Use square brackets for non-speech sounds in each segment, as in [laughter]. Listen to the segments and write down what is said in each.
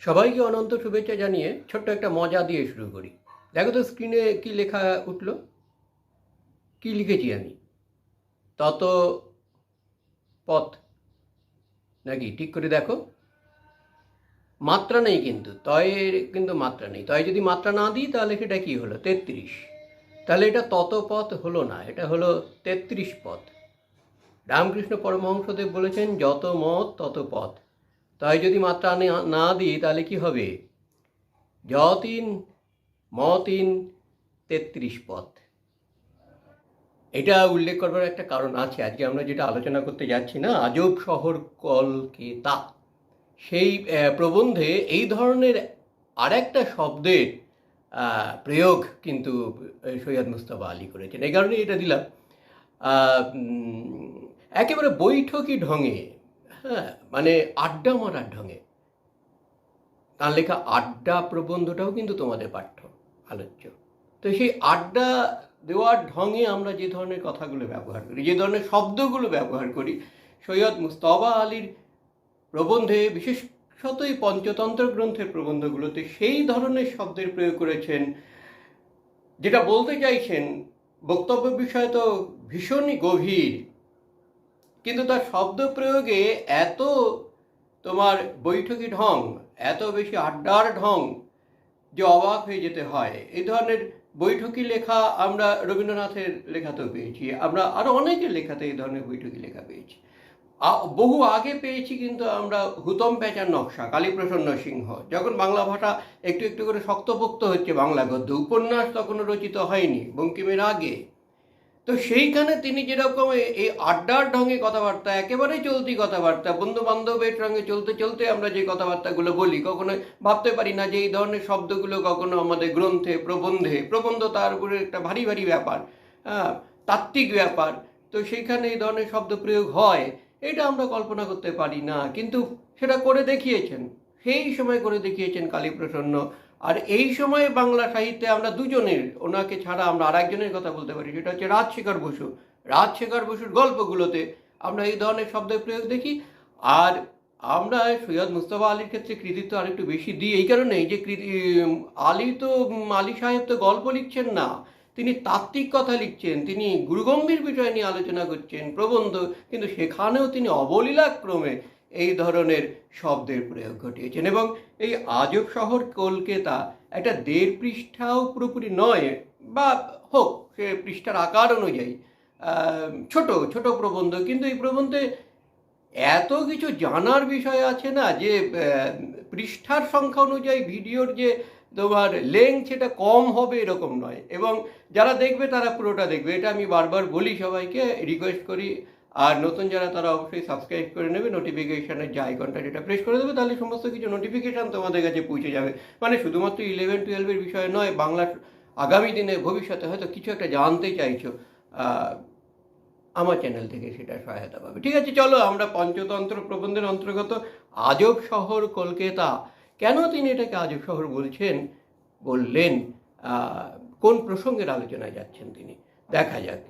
সবাইকে অনন্ত শুভেচ্ছা জানিয়ে ছোট্ট একটা মজা দিয়ে শুরু করি। দেখো তো স্ক্রিনে কি লেখা উঠল? কি লিখেছি আমি? তত পথ। নাকি? ঠিক করে দেখো। মাত্রা নেই কিন্তু, তয়ের কিন্তু মাত্রা নেই। তয় যদি মাত্রা না দিই, তাহলে সেটা কি হলো? তেত্রিশ। তাহলে এটা তত পথ হলো না, এটা হলো তেত্রিশ পথ। রামকৃষ্ণ পরমহংসদেব বলেছেন, যত মত, তত পথ। তাই যদি মাত্রা নে- দিই, তাহলে কি হবে? জ তিন ম তিন তেত্রিশ পথ এটা উল্লেখ করবার একটা কারণ আছে। আজকে আমরা যেটা আলোচনা করতে যাচ্ছি না, আজব শহর কলকাতা। সেই প্রবন্ধে এই ধরনের আরেকটা শব্দের প্রয়োগ কিন্তু সৈয়দ মুস্তফা আলী করেছেন। এই কারণে এটা দিলাম। একেবারে বৈঠকি ঢঙে হ্যাঁ মানে আড্ডা মারার ঢঙে। তার লেখা আড্ডা প্রবন্ধটাও কিন্তু তোমাদের পাঠ্য, আলোচ্য। তো সেই আড্ডা দেওয়ার ঢঙে আমরা যে ধরনের কথাগুলো ব্যবহার করি, যে ধরনের শব্দগুলো ব্যবহার করি, সৈয়দ মুস্তফা আলীর প্রবন্ধে বিশেষত এই পঞ্চতন্ত্র গ্রন্থের প্রবন্ধগুলোতে সেই ধরনের শব্দের প্রয়োগ করেছেন, যেটা বলতে চাইছেন, বক্তব্য বিষয় তো ভীষণই গভীর। কিন্তু তার শব্দ প্রয়োগে এত তোমার বৈঠকি ঢং, এত বেশি আড্ডার ঢং যে অবাক হয়ে যেতে হয়। এই ধরনের বৈঠকি লেখা আমরা রবীন্দ্রনাথের লেখাতেও পেয়েছি, আমরা আরও অনেকের লেখাতে এই ধরনের বৈঠকি লেখা পেয়েছি। বহু আগে পেয়েছি কিন্তু আমরা হুতম পেঁচার নকশা, কালীপ্রসন্ন সিংহ, যখন বাংলা ভাষা একটু একটু করে শক্তপোক্ত হচ্ছে বাংলা গদ্য, উপন্যাস তখনও রচিত হয়নি, বঙ্কিমের আগে। তো সেইখানে তিনি যেরকম এই আড্ডার ঢঙে কথাবার্তা, একেবারে চলতি কথাবার্তা বন্ধু বান্ধবের সঙ্গে চলতে চলতে আমরা যে কথাবার্তাগুলো বলি কখনো ভাবতে পারি না যে এই ধরনের শব্দগুলো কখনো আমাদের গ্রন্থে, প্রবন্ধে, প্রবন্ধ তার উপরে একটা ভারী ভারী ব্যাপার হ্যাঁ তাত্ত্বিক ব্যাপার, তো সেইখানে এই ধরনের শব্দ প্রয়োগ হয়, এটা আমরা কল্পনা করতে পারি না। কিন্তু সেটা করে দেখিয়েছেন, সেই সময় করে দেখিয়েছেন কালীপ্রসন্ন আর এই সময়ে বাংলা সাহিত্যে আমরা দুজনের, ওনাকে ছাড়া আমরা আরেকজনের কথা বলতে পারি, সেটা হচ্ছে রাজশেখর বসু। রাজশেখর বসুর গল্পগুলোতে আমরা এই ধরনের শব্দের প্রয়োগ দেখি। আর আমরা সৈয়দ মুস্তফা আলীর ক্ষেত্রে কৃতিত্ব আরেকটু বেশি দিই, এই কারণেই যে আলী তো আলী সাহেব তো গল্প লিখছেন না, তিনি তাত্ত্বিক কথা লিখছেন, তিনি গুরুগম্ভীর বিষয় নিয়ে আলোচনা করছেন, প্রবন্ধ, কিন্তু সেখানেও তিনি অবলীলাক্রমে এই ধরনের শব্দের প্রয়োগ ঘটিয়েছেন এবং এই আজব শহর কলকাতা একটা দেড় পৃষ্ঠাও পুরোপুরি নয় বা হোক, সে পৃষ্ঠার আকার অনুযায়ী ছোট ছোট প্রবন্ধ, কিন্তু এই প্রবন্ধে এত কিছু জানার বিষয় আছে না যে পৃষ্ঠার সংখ্যা অনুযায়ী ভিডিওর যে তোমার লেন্থ সেটা কম হবে এরকম নয় এবং যারা দেখবে তারা পুরোটা দেখবে। এটা আমি বারবার বলি সবাইকে রিকোয়েস্ট করি আর নতুন যারা, তারা অবশ্যই সাবস্ক্রাইব করে নেবে নোটিফিকেশানের যে আইকনটা যেটা প্রেস করে দেবে, তাহলে সমস্ত কিছু নোটিফিকেশান তোমাদের কাছে পৌঁছে যাবে। মানে শুধুমাত্র ইলেভেন টুয়েলভের বিষয় নয় বাংলার আগামী দিনে, ভবিষ্যতে হয়তো কিছু একটা জানতে চাইছো আমার চ্যানেল থেকে সেটা সহায়তা পাবে। ঠিক আছে, চলো আমরা পঞ্চতন্ত্র প্রবন্ধের অন্তর্গত আজব শহর কলকাতা। কেন তিনি এটাকে আজব শহর বলছেন? বললেন কোন প্রসঙ্গের আলোচনায় যাচ্ছেন তিনি? দেখা যাক।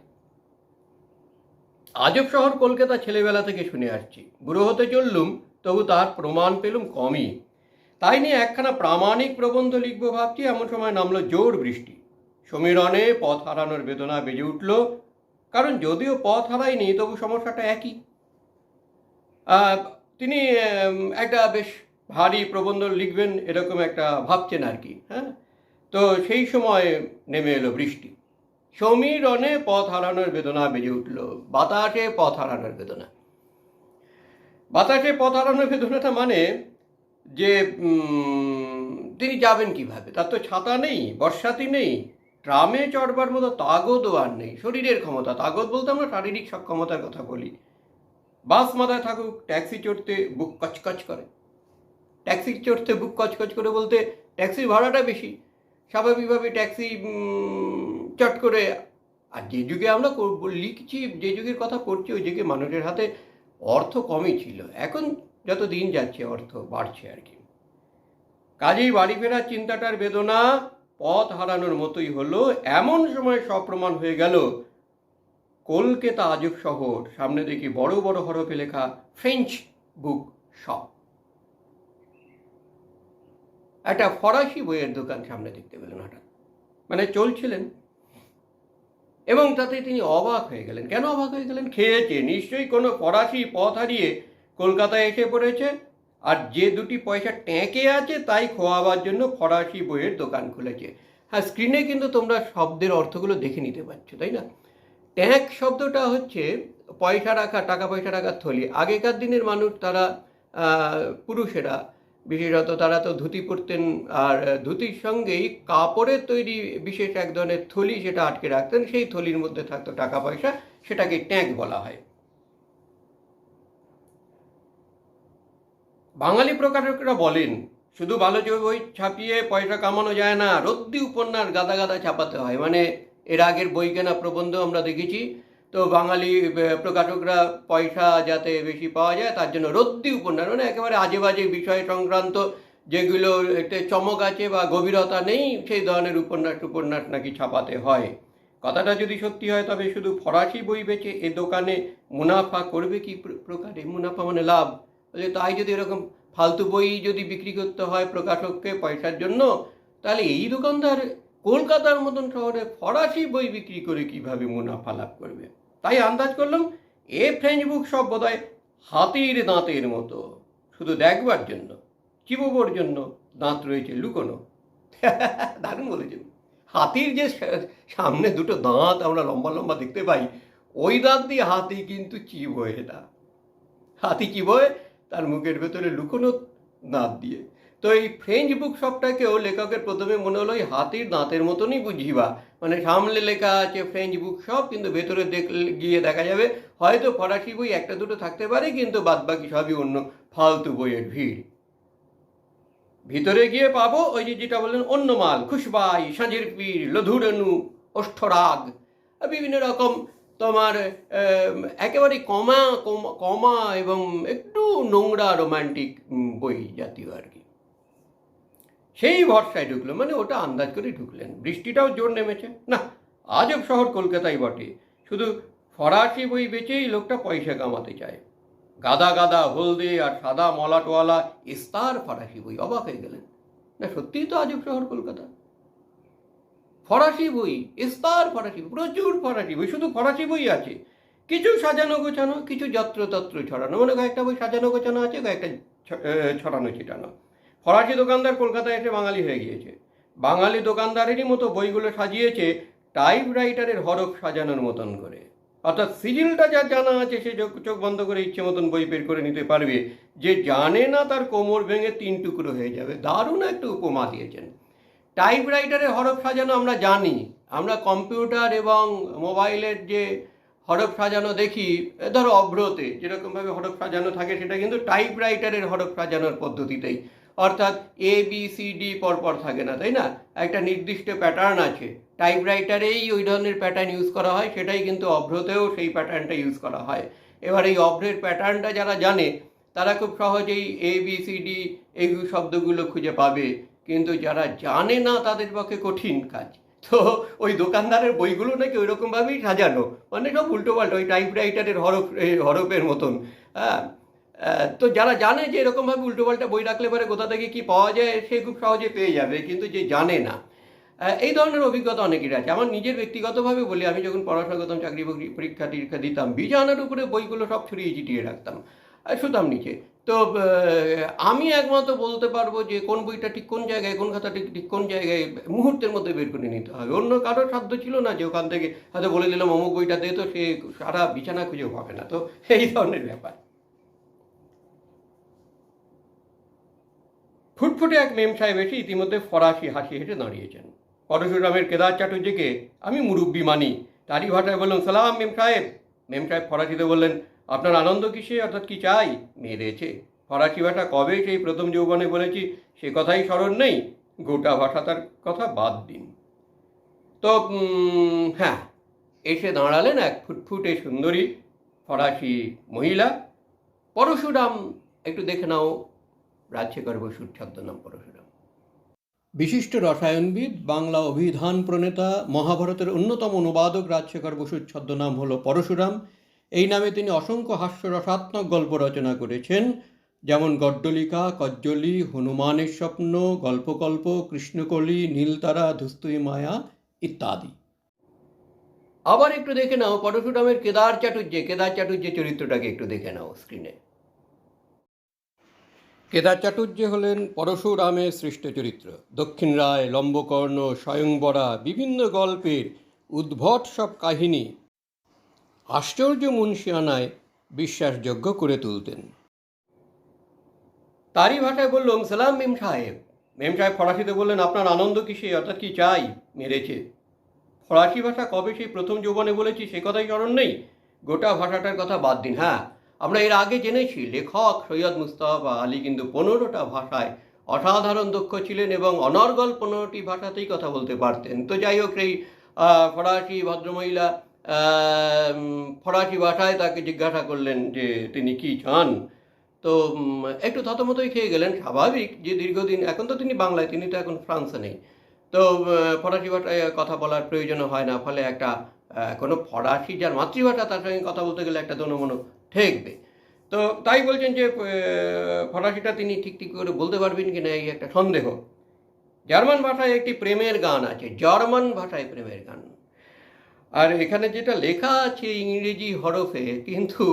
আজব শহর কলকাতা ছেলেবেলা থেকে শুনে আসছি। বুড়ো হতে চললুম, তবু তার প্রমাণ পেলুম কমই। তাই নিয়ে একখানা প্রামাণিক প্রবন্ধ লিখব ভাবছি, এমন সময় নামলো জোর বৃষ্টি। সমীরণে পথ হারানোর বেদনা বেজে উঠল, কারণ যদিও পথ হারায়নি, তবু সমস্যাটা একই। তিনি একটা বেশ ভারী প্রবন্ধ লিখবেন, এরকম একটা ভাবছেন আর কি হ্যাঁ? তো সেই সময় নেমে এলো বৃষ্টি। সমীরণে পথ হারানোর বেদনা বেজে উঠল। বাতাসে পথ হারানোর বেদনা। বাতাসে পথ হারানোর বেদনাটা মানে যে তিনি যাবেন কীভাবে? তার তো ছাতা নেই, বর্ষাতি নেই, ট্রামে চড়বার মতো তাগদও আর নেই। শরীরের ক্ষমতা তাগদ বলতে আমরা শারীরিক সক্ষমতার কথা বলি। বাস মাথায় থাকুক, ট্যাক্সি চড়তে বুক কচকচ করে। ট্যাক্সি চড়তে বুক কচকচ করে বলতে ট্যাক্সির ভাড়াটা বেশি। স্বাভাবিকভাবে ট্যাক্সি চট করে, আর যে যুগে আমরা লিখছি, যে যুগের কথা পড়ছি, ওই যুগে মানুষের হাতে অর্থ কমই ছিল। এখন যত দিন যাচ্ছে, অর্থ বাড়ছে আর কি। কাজেই বাড়ি ফেরার চিন্তাটার বেদনা পথ হারানোর মতোই হলো। এমন সময় সপ্রমাণ হয়ে গেল। কলকাতা আজব শহর। সামনে দেখি বড় বড় হরফে লেখা ফ্রেঞ্চ বুক শপ একটা ফরাসি বইয়ের দোকান সামনে দেখতে পেলেন হঠাৎ। মানে চলছিলেন। এবং তাতে তিনি অবাক হয়ে গেলেন। কেন অবাক হয়ে গেলেন? খেয়েছে। নিশ্চয়ই কোনো ফরাসি পথ হারিয়ে কলকাতায় এসে পড়েছে। আর যে দুটি পয়সা ট্যাঁকে আছে, তাই খোয়াবার জন্য ফরাসি বইয়ের দোকান খুলেছে। হ্যাঁ স্ক্রিনে কিন্তু তোমরা শব্দের অর্থগুলো দেখে নিতে পারছ, তাই না? ট্যাঁক শব্দটা হচ্ছে পয়সা রাখা, টাকা পয়সা রাখার থলি। আগেকার দিনের মানুষ, তারা পুরুষেরা বিশেষত তারা তো ধুতি পরতেন, আর ধুতির সঙ্গেই কাপড়ের তৈরি বিশেষ এক ধরনের থলি সেটা আটকে রাখতেন, সেই থলির মধ্যে থাকতো টাকা পয়সা, সেটাকে ট্যাঙ্ক বলা হয়। বাঙালি প্রকাশকরা বলেন, শুধু ভালো বই ছাপিয়ে পয়সা কামানো যায় না, রদ্দি উপন্যাস গাদা গাদা ছাপাতে হয়। মানে এর আগের বই কেনা প্রবন্ধ আমরা দেখেছি তো বাঙালি প্রকাশকরা পয়সা যাতে বেশি পাওয়া যায়, তার জন্য রদ্দি উপন্যাস মানে একেবারে আজে বাজে বিষয় সংক্রান্ত যেগুলো একটু চমক আছে বা গভীরতা নেই, সেই ধরনের উপন্যাস উপন্যাস নাকি ছাপাতে হয়। কথাটা যদি সত্যি হয়, তবে শুধু ফরাসি বই বেচে এ দোকানে মুনাফা করবে কি প্রকারে? মুনাফা মানে লাভ। তাই যদি এরকম ফালতু বই যদি বিক্রি করতে হয় প্রকাশককে পয়সার জন্য, তাহলে এই দোকানদার কলকাতার মতন শহরে ফরাসি বই বিক্রি করে কীভাবে মুনাফা লাভ করবে? তাই আন্দাজ করলাম, এ ফ্রেঞ্চ বুক সব বোধহয় হাতির দাঁতের মতো। শুধু দেখবার জন্য, চিবোবার জন্য দাঁত রয়েছে লুকোনো। [laughs] দারুণ বলেছেন। হাতির যে সামনে দুটো দাঁত আমরা লম্বা লম্বা দেখতে পাই, ওই দাঁত দিয়ে হাতি কিন্তু চিবোয় না হাতি চিবোয় তার মুখের ভেতরে লুকোনো দাঁত দিয়ে। তো এই ফ্রেঞ্চ বুক শপটাকেও লেখকের প্রথমে মনে হলো ওই হাতির দাঁতের মতনই বুঝিবা। মানে সামনে লেখা আছে ফ্রেঞ্চ বুক শপ কিন্তু ভেতরে গিয়ে দেখা যাবে হয়তো ফরাসি বই একটা দুটো থাকতে পারে, কিন্তু বাদবাকি সবই অন্য ফালতু বইয়ের ভিড়। ভিতরে গিয়ে পাবো ওই যে যেটা বললেন অন্য মাল খুশবাই সাঁঝের পীর লধুরেণু অষ্টরাগ বিভিন্ন রকম তোমার একেবারে কমা কমা এবং একটু নোংরা রোমান্টিক বই জাতীয় আর কি। সেই ভরসায় ঢুকলো মানে ওটা আন্দাজ করে ঢুকলেন। বৃষ্টিটাও জোর নেমেছে। না, আজব শহর কলকাতায় বটে। শুধু ফরাসি বই বেচেই লোকটা পয়সা কামাতে চায়। গাদা গাদা হলদে আর সাদা মলাটওয়ালা ইস্তার ফরাসি বই অবাক হয়ে গেলেন। না, সত্যিই তো আজব শহর কলকাতা। ফরাসি বই, ইস্তার ফরাসি প্রচুর ফরাসি বই, শুধু ফরাসি বই আছে। কিছু সাজানো গোছানো, কিছু যত্রতত্র ছড়ানো। মানে কয়েকটা বই সাজানো গোছানো আছে, কয়েকটা ছড়ানো ছিটানো। ফরাসি দোকানদার কলকাতায় এসে বাঙালি হয়ে গিয়েছে। বাঙালি দোকানদারেরই মতো বইগুলো সাজিয়েছে টাইপ রাইটারের হরফ সাজানোর মতন করে। অর্থাৎ সিজিলটা যার জানা আছে, সে চোখ চোখ বন্ধ করে ইচ্ছে মতন বই বের করে নিতে পারবে। যে জানে না তার কোমর ভেঙে তিন টুকরো হয়ে যাবে। দারুণ একটা উপমা দিয়েছেন। টাইপ রাইটারের হরফ সাজানো আমরা জানি। আমরা কম্পিউটার এবং মোবাইলের যে হরফ সাজানো দেখি ধরো অভ্রতে যেরকমভাবে হরফ সাজানো থাকে, সেটা কিন্তু টাইপ রাইটারের হরফ সাজানোর পদ্ধতিতেই। অর্থাৎ এ বি সি ডি পরপর থাকে না, তাই না? একটা নির্দিষ্ট প্যাটার্ন আছে। টাইপ রাইটারেই ওই ধরনের প্যাটার্ন ইউজ করা হয়, সেটাই কিন্তু অভ্রতেও সেই প্যাটার্নটা ইউজ করা হয়। এবার এই অভ্রের প্যাটার্নটা যারা জানে, তারা খুব সহজেই এ বি সি ডি এই শব্দগুলো খুঁজে পাবে। কিন্তু যারা জানে না, তাদের পক্ষে কঠিন কাজ। তো ওই দোকানদারের বইগুলো নাকি ওই রকমভাবেই সাজানো। মানে সব উল্টো পাল্টা ওই টাইপ রাইটারের হরফ হরফের মতন। হ্যাঁ? তো যারা জানে যে এরকমভাবে উল্টো পাল্টা বই রাখলে পরে কোথা থেকে কি পাওয়া যায়, সে খুব সহজে পেয়ে যাবে, কিন্তু যে জানে না। এই ধরনের অভিজ্ঞতা অনেকের আছে। আমার নিজের ব্যক্তিগতভাবে বলি, আমি যখন পড়াশোনা করতাম, চাকরি বাকরি পরীক্ষা টরীক্ষা দিতাম বিজানার উপরে বইগুলো সব ছড়িয়ে ছিটিয়ে রাখতাম শুতাম নিচে। তো আমি একমাত্র বলতে পারব যে কোন বইটা ঠিক কোন জায়গায়, কোন খাতা ঠিক ঠিক কোন জায়গায় মুহূর্তের মধ্যে বের করে নিতে হবে। অন্য কারোর সাধ্য ছিল না যে ওখান থেকে হয়তো বলে দিলাম, অমুক বইটা দে তো সে সারা বিছানা খুঁজেও পাবে না। তো এই ধরনের ব্যাপার। ফুটফুটে এক মেম সাহেব এসে ইতিমধ্যে ফরাসি হাসি হেসে দাঁড়িয়েছেন। পরশুরামের কেদার চাটুর্যকে, আমি মুরব্বী মানি, তারই ভাষায় বললাম, সালাম মেম সাহেব। মেম সাহেব ফরাসিতে বললেন, আপনার আনন্দ কিসে, অর্থাৎ কি চাই? মেরেছে ফরাসি ভাষা কবে সেই প্রথম যৌবনে বলেছি, সে কথাই স্মরণ নেই, গোটা ভাষা তার কথা বাদ দিন। তো হ্যাঁ এসে দাঁড়ালেন এক ফুটফুটে সুন্দরী ফরাসি মহিলা। পরশুরাম, একটু দেখে নাও রাজশেখর বসুর ছদ্মনাম পরশুরাম বিশিষ্ট রসায়নবিদ, বাংলা অভিধান প্রণেতা, মহাভারতের অন্যতম অনুবাদক রাজশেখর বসুর ছদ্মনাম হল পরশুরাম। এই নামে তিনি অসংখ্য হাস্যরসাত্মক গল্প রচনা করেছেন, যেমন গড্ডলিকা, কজ্জলি, হনুমানের স্বপ্ন, গল্পকল্প, কৃষ্ণকলি, নীলতারা, ধুস্তুই মায়া ইত্যাদি। আবার একটু দেখে নাও, পরশুরামের কেদার চাটুর্যে। কেদার চাটুর্যে চরিত্রটাকে একটু দেখে নাও স্ক্রিনে কেদার চাটুর্যে হলেন পরশুরামের সৃষ্ট চরিত্র। দক্ষিণ রায়, লম্বকর্ণ, স্বয়ংবরা, বিভিন্ন গল্পের উদ্ভট সব কাহিনী আশ্চর্য মুন্সিয়ানায় বিশ্বাসযোগ্য করে তুলতেন। তারই ভাষায় বললাম সালাম মেম সাহেব। মেম সাহেব ফরাসিতে বললেন, আপনার আনন্দ কিসে অর্থাৎ কি চাই? মেরেছে। ফরাসি ভাষা কবে সেই প্রথম যৌবনে বলেছি সে কথাই স্মরণ নেই? গোটা ভাষাটার কথা বাদ দিন হ্যাঁ? আমরা এর আগে জেনেছি লেখক সৈয়দ মুস্তাফা আলী কিন্তু পনেরোটা ভাষায় অসাধারণ দক্ষ ছিলেন এবং অনর্গল পনেরোটি ভাষাতেই কথা বলতে পারতেন। তো যাই হোক আহ, ফরাসি ভদ্রমহিলা ফরাসি ভাষায় তাকে জিজ্ঞাসা করলেন যে তিনি কি চান? তো একটু থতমতই খেয়ে গেলেন। স্বাভাবিক যে দীর্ঘদিন এখন তো তিনি বাংলায় তিনি তো এখন ফ্রান্সে নেই। তো ফরাসি ভাষায় কথা বলার প্রয়োজন হয় না। ফলে একটা কোনো ফরাসি যার মাতৃভাষা তার সঙ্গে কথা বলতে গেলে একটা দনমনো ঠেকবে। তো তাই বলছেন যে ফরাসিটা তিনি ঠিক ঠিক করে বলতে পারবেন কি না, এই একটা সন্দেহ। জার্মান ভাষায় একটি প্রেমের গান আছে, জার্মান ভাষায় প্রেমের গান। আর এখানে যেটা লেখা আছে ইংরেজি হরফে, কিন্তু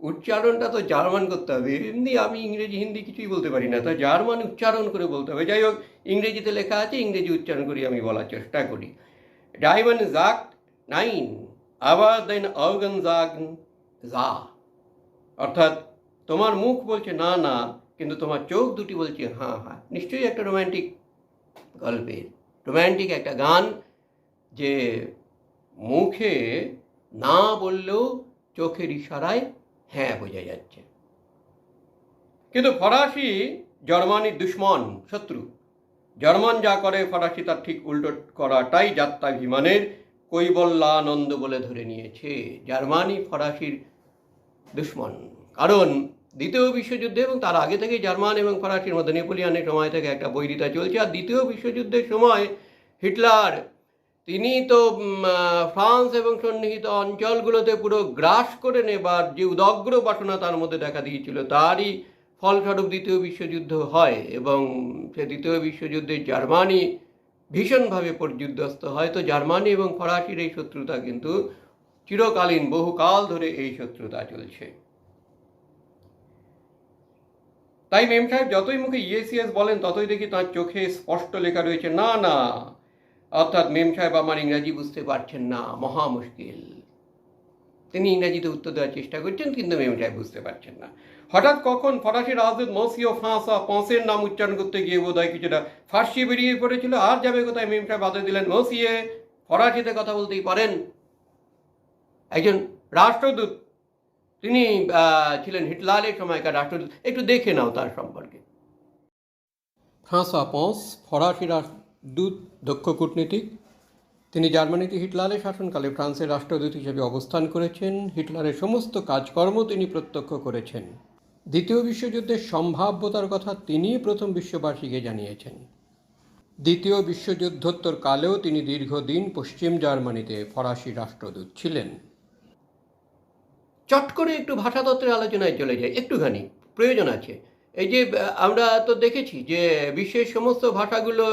উচ্চারণটা তো জার্মান করতে হবে। এমনি আমি ইংরেজি, হিন্দি কিছুই বলতে পারি না। তো জার্মান উচ্চারণ করে বলতে হবে। যাই হোক, ইংরেজিতে লেখা আছে, ইংরেজি উচ্চারণ করি আমি বলার চেষ্টা করি। ডাইমন জাক নাইন আবার দেন অগন জাগ যা অর্থাৎ তোমার মুখ বলছে না না, কিন্তু তোমার চোখ দুটি বলছে হ্যাঁ হ্যাঁ। নিশ্চয়ই একটা রোম্যান্টিক গল্পের। রোম্যান্টিক একটা গান যে মুখে না বললেও চোখের ইশারায় হ্যাঁ বোঝা যাচ্ছে। কিন্তু ফরাসি জার্মানির দুশ্মন শত্রু, জার্মান যা করে ফরাসি তার ঠিক উল্টো করাটাই যাত্রাভিমানের কৈবল্যানন্দ বলে ধরে নিয়েছে। জার্মানি ফরাসির দুশ্মন। কারণ দ্বিতীয় বিশ্বযুদ্ধে এবং তার আগে থেকে জার্মান এবং ফরাসির মধ্যে নেপোলিয়ানের সময় থেকে একটা বৈরিতা চলছে। আর দ্বিতীয় বিশ্বযুদ্ধের সময় হিটলার, তিনি তো ফ্রান্স এবং সন্নিহিত অঞ্চলগুলোতে পুরো গ্রাস করে নেবার যে উদগ্র বাসনা তার মধ্যে দেখা দিয়েছিল, তারই ফলস্বরূপ দ্বিতীয় বিশ্বযুদ্ধ হয় এবং সে দ্বিতীয় যুদ্ধে জার্মানি ভীষণভাবে পর্যুদস্ত হয়। তো জার্মানি এবং ফরাসির এই শত্রুতা কিন্তু চিরকালীন বহুকাল ধরে এই শত্রুতা চলছে। তাই মেম সাহেব, যতই মুখে ইএসিএস বলেন, ততই দেখি তার চোখে স্পষ্ট লেখা রয়েছে, না না, অর্থাৎ মেম সাহেব আমার ইংরাজি বুঝতে পারছেন না, মহা মুশকিল। তিনি ইংরাজিতে উত্তর দেওয়ার চেষ্টা করছেন, কিন্তু মেম সাহেব বুঝতে পারছেন না। হঠাৎ কখন ফরাসি রাজদূত মসিও ফাঁসা পঁসের নাম উচ্চারণ করতে গিয়ে বোধ হয় কিছুটা ফার্সি বেরিয়ে পড়েছিল, আর যাবে কোথায়? মেম সাহেব বাধা দিলেন, মসিয়ে, ফরাসিতে কথা বলতেই পারেন। একজন রাষ্ট্রদূত, তিনি ছিলেন হিটলারের সময়কার রাষ্ট্রদূত। একটু দেখে নাও তার সম্পর্কে। ফ্রাঁসা পন্স, ফরাসি রাষ্ট্রদূত, দক্ষ কূটনীতিক। তিনি জার্মানিতে হিটলারের শাসনকালে ফ্রান্সের রাষ্ট্রদূত হিসেবে অবস্থান করেছেন। হিটলারের সমস্ত কাজকর্ম তিনি প্রত্যক্ষ করেছেন। দ্বিতীয় বিশ্বযুদ্ধের সম্ভাব্যতার কথা তিনিই প্রথম বিশ্ববাসীকে জানিয়েছেন। দ্বিতীয় বিশ্বযুদ্ধোত্তর কালেও তিনি দীর্ঘদিন পশ্চিম জার্মানিতে ফরাসি রাষ্ট্রদূত ছিলেন। চট করে একটু ভাষাতত্ত্বের আলোচনায় চলে যায়, একটুখানি, প্রয়োজন আছে। এই যে আমরা তো দেখেছি যে, বিশ্বের সমস্ত ভাষাগুলো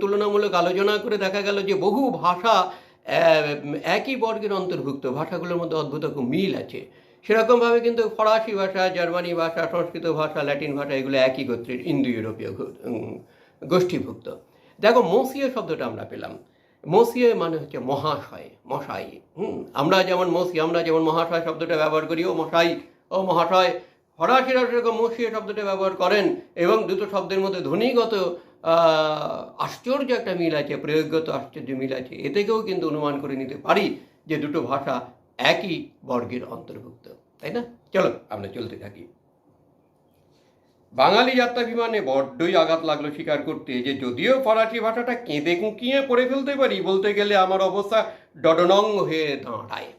তুলনামূলক আলোচনা করে দেখা গেল যে, বহু ভাষা একই বর্গের অন্তর্ভুক্ত, ভাষাগুলোর মধ্যে অদ্ভুত মিল আছে। সেরকমভাবে কিন্তু ফরাসি ভাষা, জার্মানি ভাষা, সংস্কৃত ভাষা, ল্যাটিন ভাষা, এগুলো একই গোত্রের ইন্দো ইউরোপীয় গোষ্ঠীভুক্ত। দেখো, মসিয়ে শব্দটা আমরা পেলাম। মসিয়ে মানে হচ্ছে মহাশয়, মশাই। হুম, আমরা যেমন মসি, আমরা যেমন মহাশয় শব্দটা ব্যবহার করি, ও মশাই, ও মহাশয়। ফরাসিরা সেরকম মসিয়ে শব্দটা ব্যবহার করেন এবং দুটো শব্দের মধ্যে ধ্বনিগত আশ্চর্য একটা মিল আছে, প্রয়োগগত আশ্চর্য মিল আছে। এ থেকেও কিন্তু অনুমান করে নিতে পারি যে দুটো ভাষা একই বর্গের অন্তর্ভুক্ত। তাই না? চলো, আমরা চলতে থাকি। বাঙালি যাত্রা বিমানে বড্ডই আঘাত লাগল স্বীকার করতে। যে যদিও ফরাসি ভাষাটা কেঁদে কুঁকিয়ে পড়ে ফেলতে পারি, বলতে গেলে আমার অবস্থা ডডনং হয়ে দাঁড়ায়।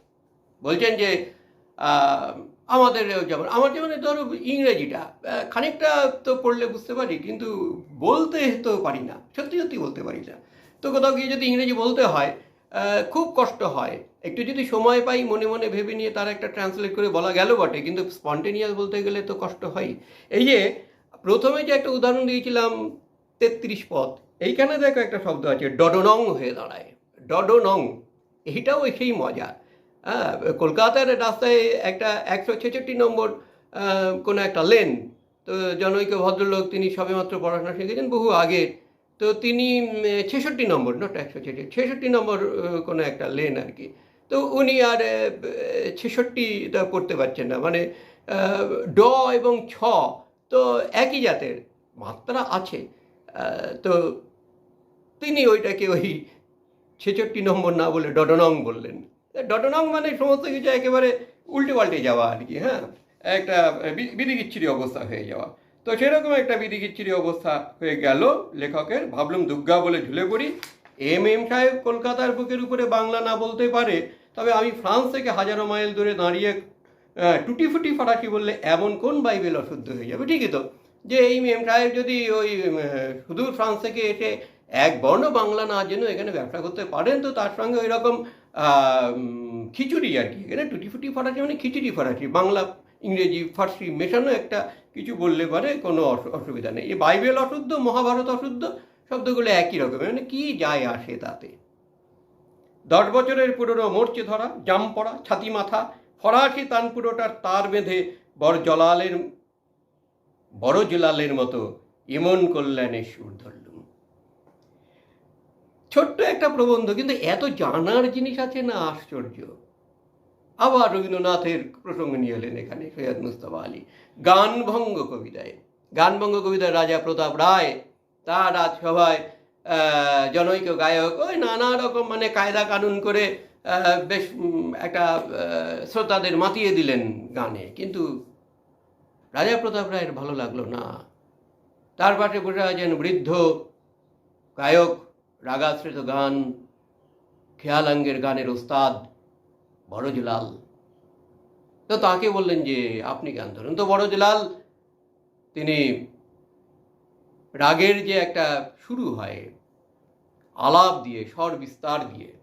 বলছেন যে আমাদের যেমন, আমার যেমন ধরো ইংরেজিটা খানিকটা তো পড়লে বুঝতে পারি, কিন্তু বলতে তো পারি না। সত্যি সত্যি বলতে পারি না। তো কোথাও গিয়ে যদি ইংরেজি বলতে হয় খুব কষ্ট হয়। একটু যদি সময় পাই, মনে মনে ভেবে নিয়ে তার একটা ট্রান্সলেট করে বলা গেল বটে, কিন্তু স্পন্টেনিয়াস বলতে গেলে তো কষ্ট হয়। এই যে, প্রথমে যে একটা উদাহরণ দিয়েছিলাম, তেত্রিশ পথ এইখানে দেখো একটা শব্দ আছে, ডডনং হয়ে দাঁড়ায়, ডডনং এইটাও সেই মজা। হ্যাঁ কলকাতার রাস্তায় একটা একশো ছেষট্টি নম্বর কোনো একটা লেন, তো জনৈক ভদ্রলোক তিনি সবেমাত্র পড়াশোনা শিখেছেন বহু আগে, তো তিনি ছেষট্টি নম্বর নট একশো ছেষট্টি ছেষট্টি নম্বর কোনো একটা লেন আর কি। তো উনি আর ছেষট্টিটা করতে পারছেন না। মানে ড এবং ছ তো একই জাতের মাত্রা আছে। তো তিনি ওইটাকে ওই ছেষট্টি নম্বর না বলে ডডনং বললেন। ডডনং মানে সমস্ত কিছু একেবারে উল্টে পাল্টে যাওয়া আর কি হ্যাঁ? একটা বি- বিধিকিচ্ছিরি অবস্থা হয়ে যাওয়া। তো সেরকম একটা বিধিকিচ্ছিরি অবস্থা হয়ে গেল লেখকের। ভাবলাম দুর্গা বলে ঝুলে পড়ি। এম এম সাহেব কলকাতার বুকের উপরে বাংলা না বলতে পারে তবে আমি ফ্রান্স থেকে হাজারো মাইল দূরে দাঁড়িয়ে আহ, টুটি ফুটি ফরাসি বললে এমন কোন বাইবেল অশুদ্ধ হয়ে যাবে? ঠিকই তো। যে এই মেম সাহেব যদি ওই সুদূর ফ্রান্স থেকে এসে এক বর্ণ বাংলা না জেনে এখানে ব্যবসা করতে পারেন তো তার সঙ্গে ওই রকম খিচুড়ি আর কি। এখানে টুটি ফুটি ফরাসি মানে খিচুড়ি ফরাসি বাংলা ইংরেজি ফার্সি মেশানো একটা কিছু বললে পারে কোনো অসু- অসুবিধা নেই। এই বাইবেল অশুদ্ধ মহাভারত অশুদ্ধ শব্দগুলো একই রকমের। মানে কি যায় আসে তাতে? দশ বছরের পুরনো মরচে ধরা জাম পড়া ছাতি মাথা ফরাসি তানপুরোটার তার বেঁধে বড় জলালের বড় জলালের মতো ইমন কল্যাণে সুর ধরলুম। ছোট্ট একটা প্রবন্ধ, কিন্তু এত জানার জিনিস আছে না, আশ্চর্য। আবার রবীন্দ্রনাথের প্রসঙ্গ নিয়ে এলেন এখানে সৈয়দ মুস্তফা আলী। গানভঙ্গ কবিতায় গানভঙ্গ কবিতায় রাজা প্রতাপ রায়, তার রাজসভায় জনৈক গায়ক, ওই নানা রকম মানে কায়দা কানুন করে বেশ একটা শ্রোতাদের মাতিয়ে দিলেন গানে। কিন্তু রাজা প্রতাপ রায়ের ভালো লাগল না। তার পাশে বসে আছেন বৃদ্ধ গায়ক, রাগাশ্রিত গান, খেয়ালাঙ্গের গানের ওস্তাদ বড়জলাল। তো তাকে বললেন যে, আপনি গান ধরুন। তো বড়জলাল, তিনি রাগের যে একটা শুরু হয় আলাপ দিয়ে স্বর বিস্তার দিয়ে।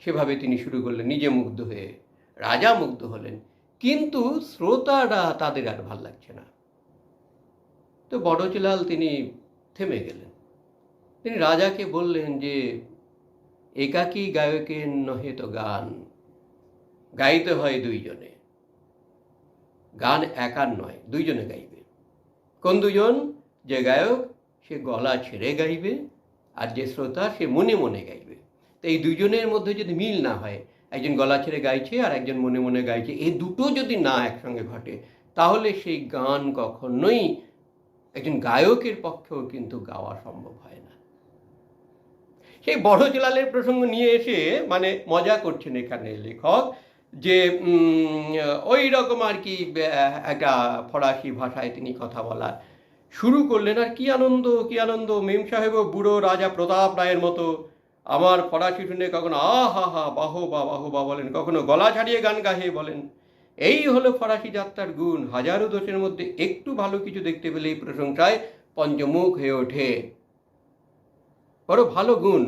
সেভাবে তিনি শুরু করলেন, নিজে মুগ্ধ হয়ে। রাজা মুগ্ধ হলেন। কিন্তু শ্রোতারা তাদের আর ভালো লাগছে না। তো বড়জলাল তিনি থেমে গেলেন। তিনি রাজাকে বললেন যে, একাকী গায়কের নহে তো গান। গাইতে হয় দুইজনে। গান একার নয়, দুইজনে গাইবে। কোন দুজন? যে গায়ক, সে গলা ছেড়ে গাইবে। আর যে শ্রোতা সে মনে মনে গাইবে। তো এই দুজনের মধ্যে যদি মিল না হয়, একজন গলা ছেড়ে গাইছে আর একজন মনে মনে গাইছে এই দুটো যদি না একসঙ্গে ঘটে, তাহলে সেই গান কখনোই একজন গায়কের পক্ষেও কিন্তু গাওয়া সম্ভব হয় না। সেই বড় জেলালের প্রসঙ্গ নিয়ে এসে মানে মজা করছেন এখানে লেখক যে ওই রকম আর কি একটা ফরাসি ভাষায় তিনি কথা বলা শুরু করলেন আর কি আনন্দ কি আনন্দ? মেম সাহেবও বুড়ো রাজা প্রতাপ রায়ের মতো। আমার ফরাসি শুনে কখনো আ হা, বাহ বা বাহ বা বলেন, কখনো গলা ছাড়িয়ে গান গাহে বলেন। এই হলো ফরাসি যাত্রার গুণ। হাজারো দোষের মধ্যে একটু ভালো কিছু দেখতে পেলেই প্রশংসায় পঞ্চমুখ হয়ে ওঠে। বড় ভালো গুণ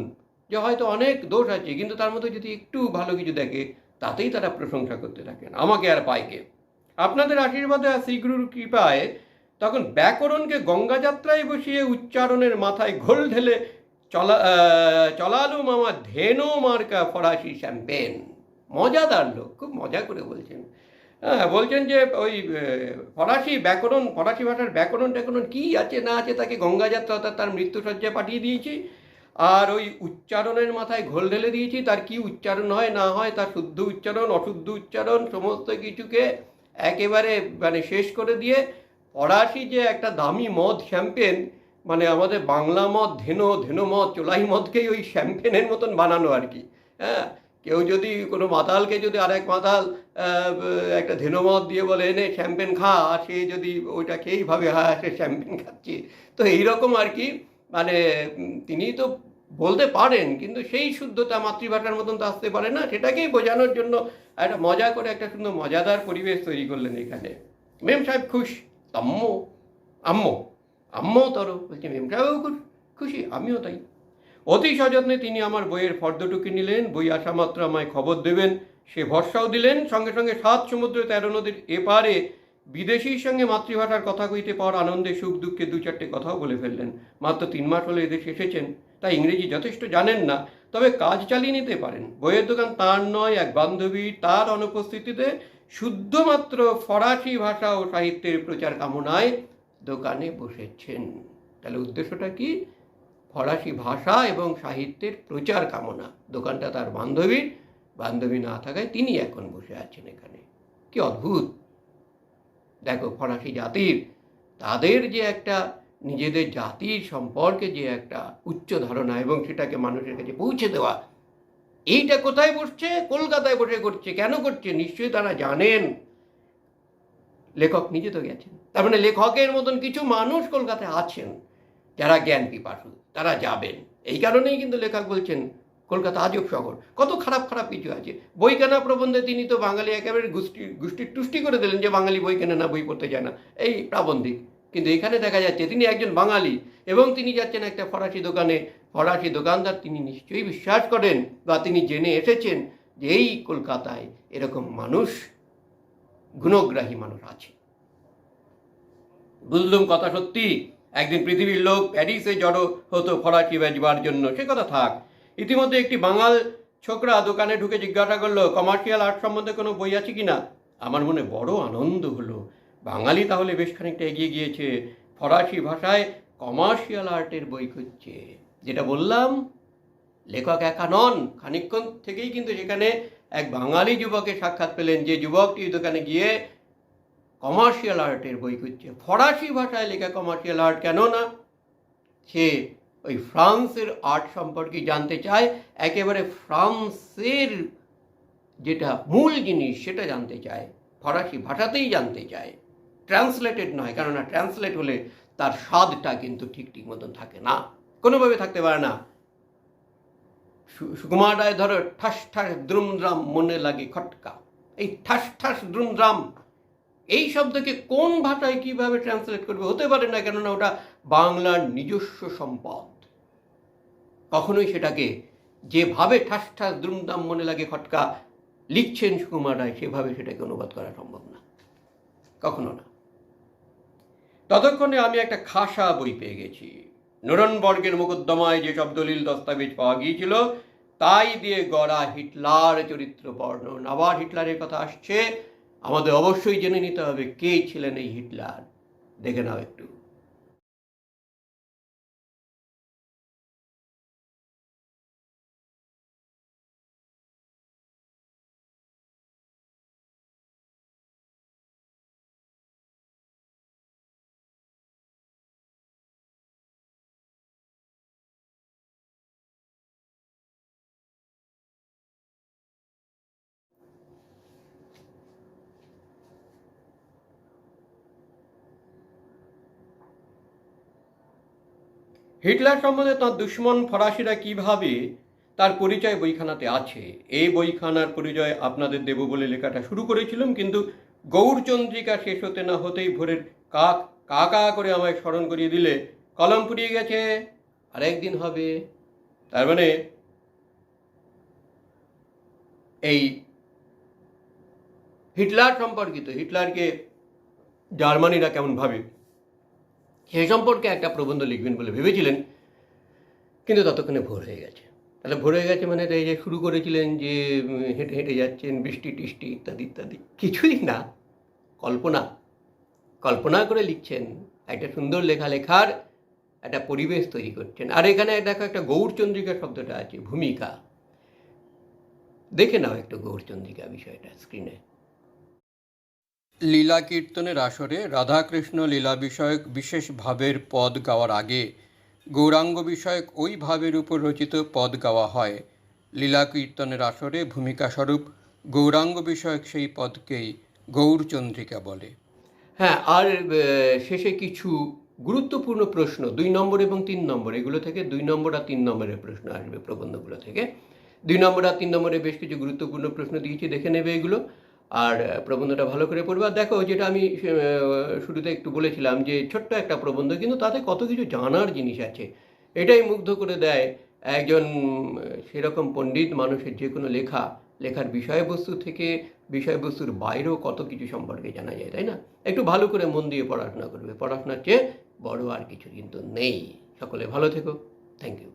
যে হয়তো অনেক দোষ আছে, কিন্তু তার মধ্যে যদি একটু ভালো কিছু দেখে, তাতেই তারা প্রশংসা করতে থাকেন। আমাকে আর পাইকে আপনাদের আশীর্বাদে শ্রীগুরুর কৃপায় তখন ব্যাকরণকে গঙ্গা যাত্রায় বসিয়ে উচ্চারণের মাথায় ঘোল ঢেলে চলা আহ, চলালুম আমার ধেনো মার্কা ফরাসি শ্যাম্পেন। মজাদার লোক খুব মজা করে বলছেন। হ্যাঁ বলছেন যে ওই ফরাসি ব্যাকরণ ফরাসি ভাষার ব্যাকরণ ট্যাকরণ কী আছে না আছে তাকে গঙ্গা যাত্রা অর্থাৎ তার মৃত্যুসজ্জায় পাঠিয়ে দিয়েছি। আর ওই উচ্চারণের মাথায় ঘোল ঢেলে দিয়েছি তার কি উচ্চারণ হয় না হয় তার শুদ্ধ উচ্চারণ অশুদ্ধ উচ্চারণ সমস্ত কিছুকে একেবারে মানে শেষ করে দিয়ে ফরাসি যে একটা দামি মদ, শ্যাম্পেন মানে আমাদের বাংলা মদ, ধেনো ধেনো মদ, চোলাই মদকেই ওই শ্যাম্পেনের মতন বানানো আর কি। হ্যাঁ? কেউ যদি কোনো মাতালকে যদি আরেক মাতাল একটা ধেনো মদ দিয়ে বলে, এনে শ্যাম্পেন খা। সে যদি ওইটা খেয়েই ভাবে হ্যাঁ সে শ্যাম্পেন খাচ্ছে। তো এইরকম আর কি মানে তিনি তো বলতে পারেন, কিন্তু সেই শুদ্ধতা মাতৃভাষার মতন তো আসতে পারে না। সেটাকেই বোঝানোর জন্য একটা মজা করে, একটা সুন্দর, মজাদার পরিবেশ তৈরি করলেন এখানে। মেম সাহেব খুশ। আম্ম আম্ম আম্মও তর বলছে মেম সাহেবও খুশ খুশি আমিও তাই অতি সযত্নে তিনি আমার বইয়ের ফর্দটুকু নিলেন বই আসা মাত্র আমায় খবর দেবেন সে ভরসাও দিলেন সঙ্গে সঙ্গে সাত সমুদ্র তেরো নদীর এপারে বিদেশির সঙ্গে মাতৃভাষার কথা কইতে পাওয়ার আনন্দে সুখ দুঃখে দু চারটে কথাও বলে ফেললেন মাত্র তিন মাস হলে এদেশে এসেছেন তাই ইংরেজি যথেষ্ট জানেন না, তবে কাজ চালিয়ে নিতে পারেন। বইয়ের দোকান তার নয়, এক বান্ধবী তার অনুপস্থিতিতে শুদ্ধমাত্র ফরাসি ভাষা ও সাহিত্যের প্রচার কামনায় দোকানে বসেছেন। তাহলে উদ্দেশ্যটা কি? ফরাসি ভাষা এবং সাহিত্যের প্রচার কামনা। দোকানটা তার বান্ধবীর বান্ধবী না থাকায় তিনি এখন বসে আছেন এখানে। কি অদ্ভুত! দেখো, ফরাসি জাতির, তাদের যে একটা, নিজেদের জাতির সম্পর্কে যে একটা উচ্চ ধারণা এবং সেটাকে মানুষের কাছে পৌঁছে দেওয়া এইটা কোথায় বসছে? কলকাতায় বসে করছে। কেন করছে? নিশ্চয়ই তারা জানেন। লেখক নিজে তো গেছেন। তার মানে লেখকের মতন কিছু মানুষ কলকাতায় আছেন। যারা জ্ঞান পিপাসু, তারা যাবেন। এই কারণেই কিন্তু লেখক বলছেন, কলকাতা আজব শহর। কত খারাপ খারাপ কিছু আছে। বই কেনা প্রবন্ধে তিনি তো বাঙালি একেবারে গোষ্ঠী গোষ্ঠীর তুষ্টি করে দিলেন যে বাঙালি বই কেনে না, বই পড়তে যায় না। এই প্রাবন্ধিক। কিন্তু এখানে দেখা যাচ্ছে তিনি একজন বাঙালি এবং তিনি যাচ্ছেন একটা ফরাসি দোকানে। ফরাসি দোকানদার তিনি নিশ্চয়ই বিশ্বাস করেন বা তিনি জেনে এসেছেন যে এই কলকাতায় এরকম মানুষ, গুণগ্রাহী মানুষ আছে। বুঝলুম কথা সত্যি? একদিন পৃথিবীর লোক প্যারিসে জড়ো হতো ফরাসি বেচবার জন্য। সে কথা থাক। ইতিমধ্যে একটি বাঙাল ছোকরা দোকানে ঢুকে জিজ্ঞাসা করল, কমার্শিয়াল আর্ট সম্বন্ধে কোনো বই আছে কি না আমার মনে বড় আনন্দ হলো। বাঙালি তাহলে বেশ খানিকটা এগিয়ে গিয়েছে। ফরাসি ভাষায় কমার্শিয়াল আর্টের বই খুঁজছে। যেটা বললাম, লেখক একা নন, খানিকক্ষণ থেকেই কিন্তু সেখানে এক বাঙালি যুবকের সাক্ষাৎ পেলেন যে যুবকটি দোকানে গিয়ে কমার্শিয়াল আর্টের বই খুঁজছে। ফরাসি ভাষায় লেখা কমার্শিয়াল আর্ট কেন না? সে ওই ফ্রান্সের আর্ট সম্পর্কে জানতে চায়, একেবারে ফ্রান্সের যেটা মূল জিনিস সেটা জানতে চায়, ফরাসি ভাষাতেই জানতে চায়। ট্রান্সলেটেড নয়, কেননা ট্রান্সলেট হলে তার স্বাদটা কিন্তু ঠিক ঠিক মতন থাকে না। কোনোভাবে থাকতে পারে না। সুকুমার রায় ধরো ঠাস ঠাস দ্রুমদ্রাম মনে লাগে খটকা। এই ঠাস ঠাস দ্রুমদ্রাম, এই শব্দকে কোন ভাষায় কীভাবে ট্রান্সলেট করবে? হতে পারে না, কেননা ওটা বাংলার নিজস্ব সম্পদ। কখনোই সেটাকে যেভাবে ঠাস ঠাস দ্রুমদাম মনে লাগে খটকা লিখছেন সুকুমার রায় সেভাবে সেটাকে অনুবাদ করা সম্ভব না। কখনো না। ততক্ষণে আমি একটা খাসা বই পেয়ে গেছি। নুরনবর্গের মোকদ্দমায় যেসব দলিল দস্তাবেজ পাওয়া গিয়েছিল, তাই দিয়ে গড়া হিটলার চরিত্র বর্ণন আবার হিটলারের কথা আসছে। আমাদের অবশ্যই জেনে নিতে হবে কে ছিলেন এই হিটলার। দেখে নাও একটু। হিটলার সম্বন্ধে তাঁর দুশ্মন ফরাসিরা কীভাবে তার পরিচয় বইখানাতে আছে? এই বইখানার পরিচয় আপনাদের দেব বলে লেখাটা শুরু করেছিলাম, কিন্তু গৌরচন্দ্রিকা শেষ হতে না হতেই ভোরের কাক, কা কা করে আমায় স্মরণ করিয়ে দিলে, কলম ফুরিয়ে গেছে, আরেকদিন হবে। তার মানে এই হিটলার সম্পর্কিত, হিটলারকে জার্মানিরা কেমন ভাবে সে সম্পর্কে একটা প্রবন্ধ লিখবেন বলে ভেবেছিলেন, কিন্তু ততক্ষণে ভোর হয়ে গেছে। তাহলে ভোর হয়ে গেছে মানে এই যে শুরু করেছিলেন যে হেঁটে হেঁটে যাচ্ছেন, বৃষ্টি টিষ্টি ইত্যাদি ইত্যাদি। কিছুই না, কল্পনা। কল্পনা করে লিখছেন, একটা সুন্দর লেখা লেখার একটা পরিবেশ তৈরি করছেন। আর এখানে দেখো একটা গৌরচন্দ্রিকা শব্দটা আছে, ভূমিকা। দেখে নাও একটু গৌরচন্দ্রিকা বিষয়টা স্ক্রিনে লীলা কীর্তনের আসরে রাধাকৃষ্ণ লীলা বিষয়ক বিশেষ ভাবের পদ গাওয়ার আগে গৌরাঙ্গ বিষয়ক ওই ভাবের উপর রচিত পদ গাওয়া হয়। লীলা কীর্তনের আসরে ভূমিকা স্বরূপ গৌরাঙ্গ বিষয়ক সেই পদকেই গৌরচন্দ্রিকা বলে। হ্যাঁ আর শেষে কিছু গুরুত্বপূর্ণ প্রশ্ন, দুই নম্বর এবং তিন নম্বর, এগুলো থেকে দুই নম্বর আর তিন নম্বরের প্রশ্ন আসবে প্রবন্ধগুলো থেকে। দুই নম্বর আর তিন নম্বরে বেশ কিছু গুরুত্বপূর্ণ প্রশ্ন দিয়েছি, দেখে নেবে এগুলো। আর প্রবন্ধটা ভালো করে পড়বে। আর দেখো, যেটা আমি শুরুতে একটু বলেছিলাম যে, ছোট্ট একটা প্রবন্ধ, কিন্তু তাতে কত কিছু জানার জিনিস আছে। এটাই মুগ্ধ করে দেয় একজন, সেরকম পণ্ডিত মানুষের যে কোনো লেখা, লেখার বিষয়বস্তু থেকে বিষয়বস্তুর বাইরেও কত কিছু সম্পর্কে জানা যায়, তাই না? একটু ভালো করে মন দিয়ে পড়াশোনা করবে। পড়াশোনার চেয়ে বড় আর কিছু কিন্তু নেই। সকলে ভালো থেকো। Thank you